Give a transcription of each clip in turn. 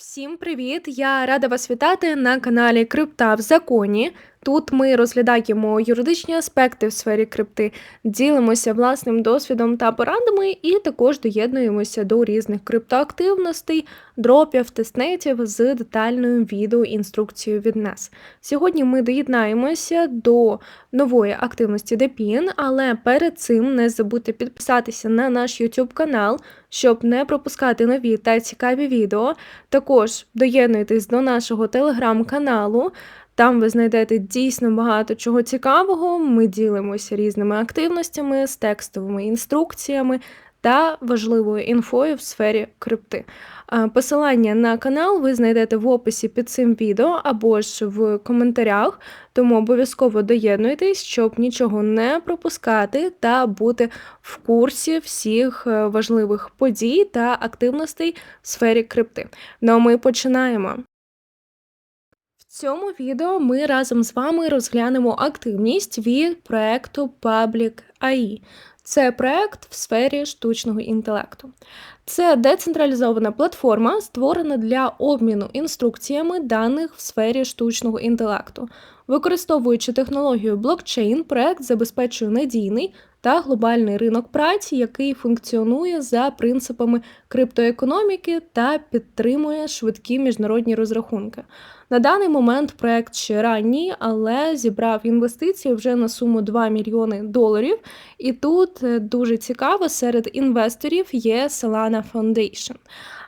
Всім привіт! Я рада вас вітати на каналі Крипта в законі. Тут ми розглядаємо юридичні аспекти в сфері крипти, ділимося власним досвідом та порадами, і також доєднуємося до різних криптоактивностей, дропів, тестнетів з детальною відеоінструкцією від нас. Сьогодні ми доєднаємося до нової активності DePIN, але перед цим не забудьте підписатися на наш YouTube канал, щоб не пропускати нові та цікаві відео. Також доєднуйтесь до нашого телеграм-каналу. Там ви знайдете дійсно багато чого цікавого. Ми ділимося різними активностями з текстовими інструкціями та важливою інфою в сфері крипти. Посилання на канал ви знайдете в описі під цим відео або ж в коментарях, тому обов'язково доєднуйтесь, щоб нічого не пропускати та бути в курсі всіх е, важливих подій та активностей в сфері крипти. Ну а ми починаємо. Цьому відео ми разом з вами розглянемо активність від проекту Public AI. Це проект в сфері штучного інтелекту. Це децентралізована платформа, створена для обміну інструкціями даних в сфері штучного інтелекту. Використовуючи технологію блокчейн, проект забезпечує надійний та глобальний ринок праці, який функціонує за принципами криптоекономіки та підтримує швидкі міжнародні розрахунки. На даний момент проект ще ранній, але зібрав інвестиції вже на суму 2 мільйони доларів. І тут е, дуже цікаво, серед інвесторів є Solana Foundation.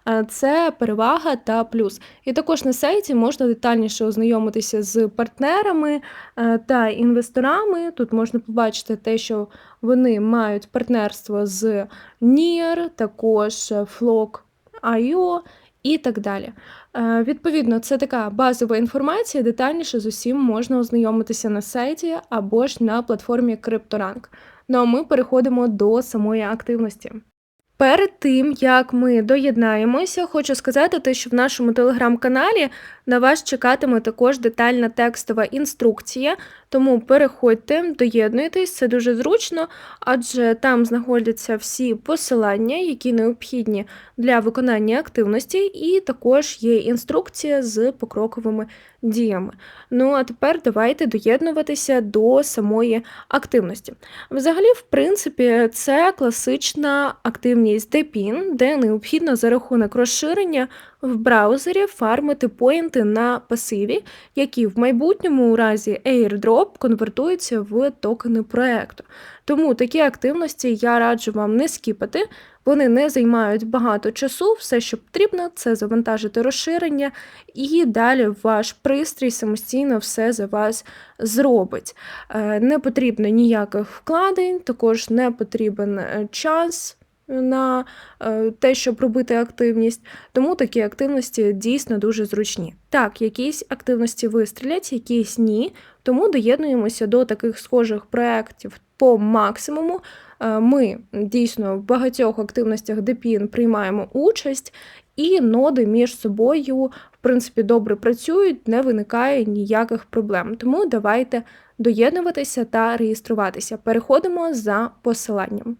Е, Це перевага та плюс. І також на сайті можна детальніше ознайомитися з партнерами е, та інвесторами. Тут можна побачити те, що вони мають партнерство з NIR, також Flock.io і так далі. Е, Відповідно, це така базова інформація. Детальніше з усім можна ознайомитися на сайті або ж на платформі CryptoRank. Ну а ми переходимо до самої активності. Перед тим як ми доєднаємося, хочу сказати, те, що в нашому телеграм-каналі на вас чекатиме також детальна текстова інструкція. Тому переходьте, доєднуйтесь, це дуже зручно, адже там знаходяться всі посилання, які необхідні для виконання активності, і також є інструкція з покроковими діями. Ну а тепер давайте доєднуватися до самої активності. Взагалі, в принципі, це класична активність DePIN, де необхідно за рахунок розширення в браузері фармити поінти на пасиві, які в майбутньому у разі airdrop конвертуються в токени проекту. Тому такі активності я раджу вам не скіпати. Вони не займають багато часу, все, що потрібно, це завантажити розширення, і далі ваш пристрій самостійно все за вас зробить. Е, Не потрібно ніяких вкладень, також не потрібен е, час на е, те, щоб робити активність, тому такі активності дійсно дуже зручні. Так, якісь активності вистрілять, якісь ні. Тому доєднуємося до таких схожих проєктів по максимуму. Е, Ми дійсно в багатьох активностях DePIN приймаємо участь, і ноди між собою, в принципі, добре працюють, не виникає ніяких проблем. Тому давайте доєднуватися та реєструватися. Переходимо за посиланням.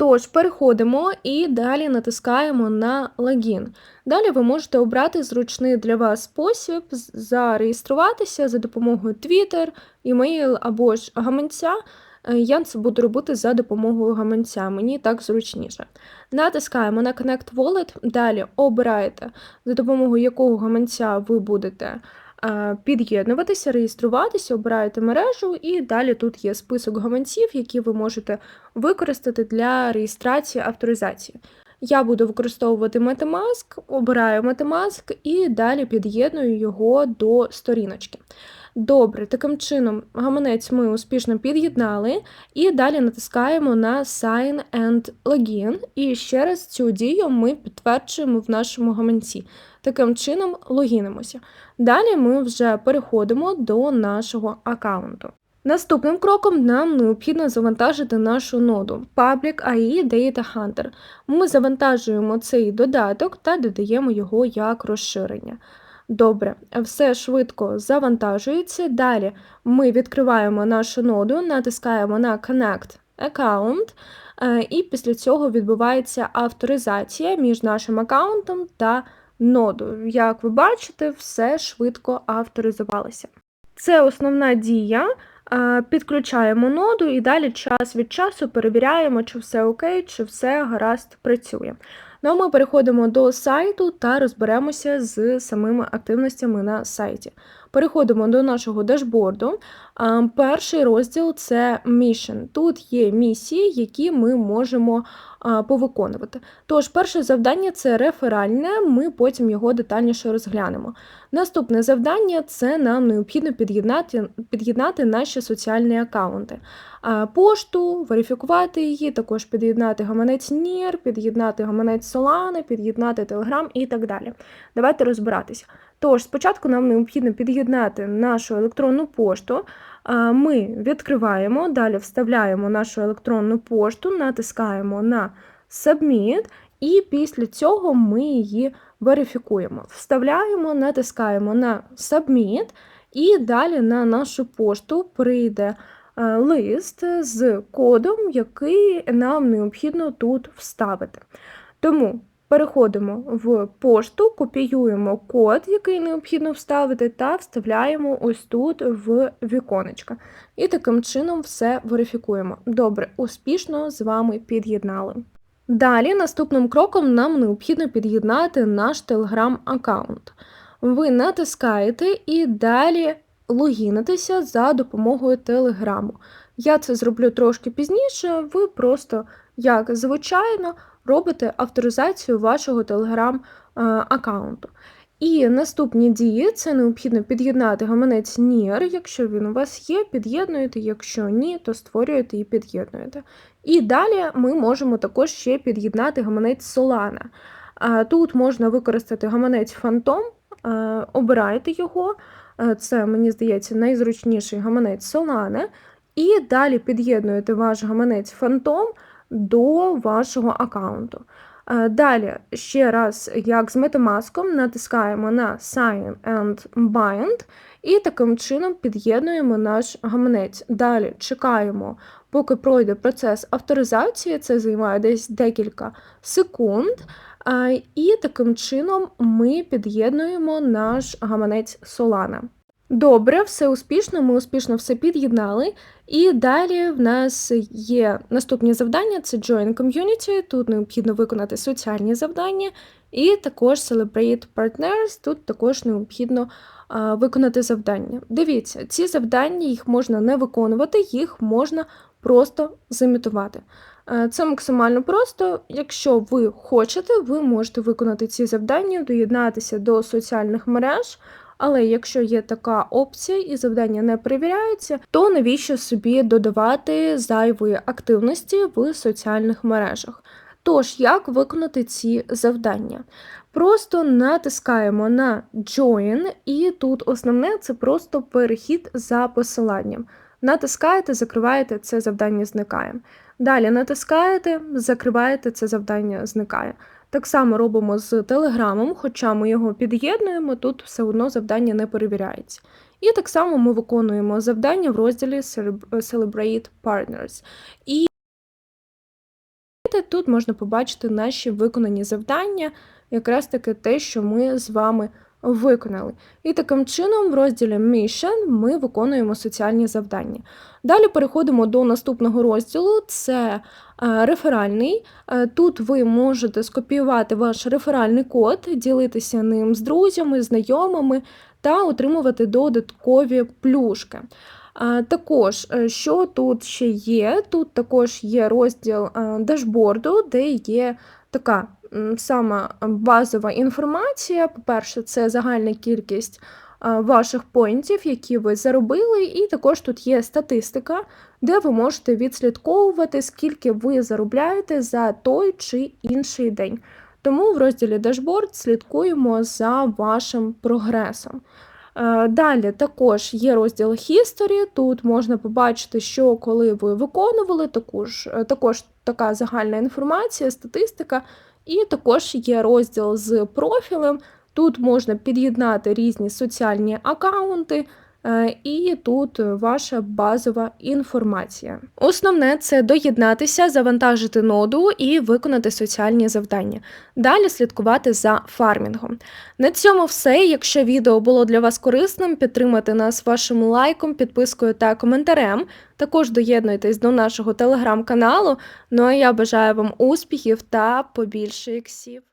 Тож, переходимо і далі натискаємо на логін. Далі ви можете обрати зручний для вас спосіб зареєструватися за допомогою Twitter, email або ж гаманця. Е, Я це буду робити за допомогою гаманця, мені так зручніше. Натискаємо на Connect Wallet, далі обираєте, за допомогою якого гаманця ви будете під'єднуватися, реєструватися, обираєте мережу, і далі тут є список гаманців, які ви можете використати для реєстрації авторизації. Я буду використовувати Metamask, обираю Metamask і далі під'єдную його до сторіночки. Добре, таким чином гаманець ми успішно під'єднали, і далі натискаємо на Sign and Login. І ще раз цю дію ми підтверджуємо в нашому гаманці. Таким чином логінимося. Далі ми вже переходимо до нашого аккаунту. Наступним кроком нам необхідно завантажити нашу ноду Public AI Data Hunter. Ми завантажуємо цей додаток та додаємо його як розширення. Добре, все швидко завантажується. Далі ми відкриваємо нашу ноду, натискаємо на Connect Account, е, і після цього відбувається авторизація між нашим аккаунтом та ноду. Як ви бачите, все швидко авторизувалося. Це основна дія. Е, Підключаємо ноду і далі час від часу перевіряємо, чи все окей, чи все гаразд працює. Ну а ми переходимо до сайту та розберемося з самими активностями на сайті. Переходимо до нашого дашборду. Перший розділ це Mission. Тут є місії, які ми можемо повиконувати. Тож, перше завдання це реферальне, ми потім його детальніше розглянемо. Наступне завдання це нам необхідно під'єднати під'єднати наші соціальні аккаунти. Пошту, верифікувати її, також під'єднати гаманець NIR, під'єднати гаманець Solana, під'єднати Telegram і так далі. Давайте розбиратися. Тож, спочатку нам необхідно під'єднати нашу електронну пошту. Ми відкриваємо, далі вставляємо нашу електронну пошту, натискаємо на Submit, і після цього ми її верифікуємо. Вставляємо, натискаємо на Submit, і далі на нашу пошту прийде е, лист з кодом, який нам необхідно тут вставити. Тому переходимо в пошту, копіюємо код, який необхідно вставити, та вставляємо ось тут в віконечко. І таким чином все верифікуємо. Добре, успішно з вами під'єднали. Далі, наступним кроком нам необхідно під'єднати наш телеграм-аккаунт. Ви натискаєте і далі логінитеся за допомогою телеграму. Я це зроблю трошки пізніше, ви просто, як звичайно, робите авторизацію вашого телеграм-аккаунту. І наступні дії це необхідно під'єднати гаманець NIR, якщо він у вас є, під'єднуєте, якщо ні, то створюєте і під'єднуєте. І далі ми можемо також ще під'єднати гаманець Solana. Тут можна використати гаманець Phantom, обирайте його, це, мені здається, найзручніший гаманець Solana. І далі під'єднуєте ваш гаманець Phantom до вашого аккаунту. Далі, ще раз, як з Metamask, натискаємо на Sign and Bind, і таким чином під'єднуємо наш гаманець. Далі чекаємо, поки пройде процес авторизації, це займає десь декілька секунд. І таким чином ми під'єднуємо наш гаманець Solana. Добре, все успішно, ми успішно все під'єднали. І далі в нас є наступні завдання: це Join Community, тут необхідно виконати соціальні завдання, і також Celebrate Partners, тут також необхідно а, виконати завдання. Дивіться, ці завдання їх можна не виконувати, їх можна просто зімітувати. Це максимально просто. Якщо ви хочете, ви можете виконати ці завдання, доєднатися до соціальних мереж. Але якщо є така опція і завдання не перевіряються, то навіщо собі додавати зайвої активності в соціальних мережах? Тож, як виконати ці завдання? Просто натискаємо на Join, і тут основне це просто перехід за посиланням. Натискаєте, закриваєте, це завдання зникає. Далі натискаєте, закриваєте, це завдання зникає. Так само робимо з телеграмом, хоча ми його під'єднуємо, тут все одно завдання не перевіряється. І так само ми виконуємо завдання в розділі Celebrate Partners. І тут можна побачити наші виконані завдання, якраз таки те, що ми з вами виконали. І таким чином, в розділі Mission ми виконуємо соціальні завдання. Далі переходимо до наступного розділу: це реферальний. Е, тут ви можете скопіювати ваш реферальний код, ділитися ним з друзями, знайомими та отримувати додаткові плюшки. Е, також, що тут ще є? Тут також є розділ дашборду, де є така сама базова інформація. По-перше, це загальна кількість ваших поінтів, які ви заробили, і також тут є статистика, де ви можете відслідковувати, скільки ви заробляєте за той чи інший день. Тому в розділі Дашборд слідкуємо за вашим прогресом. Далі також є розділ History, тут можна побачити, що коли ви виконували, також, також така загальна інформація, статистика, і також є розділ з профілем. Тут можна під'єднати різні соціальні аккаунти Е, І тут ваша базова інформація. Основне це доєднатися, завантажити ноду і виконати соціальні завдання. Далі слідкувати за фармінгом. На цьому все. Якщо відео було для вас корисним, підтримайте нас вашим лайком, підпискою та коментарем. Також доєднуйтесь до нашого телеграм-каналу. Ну а я бажаю вам успіхів та побільше іксів.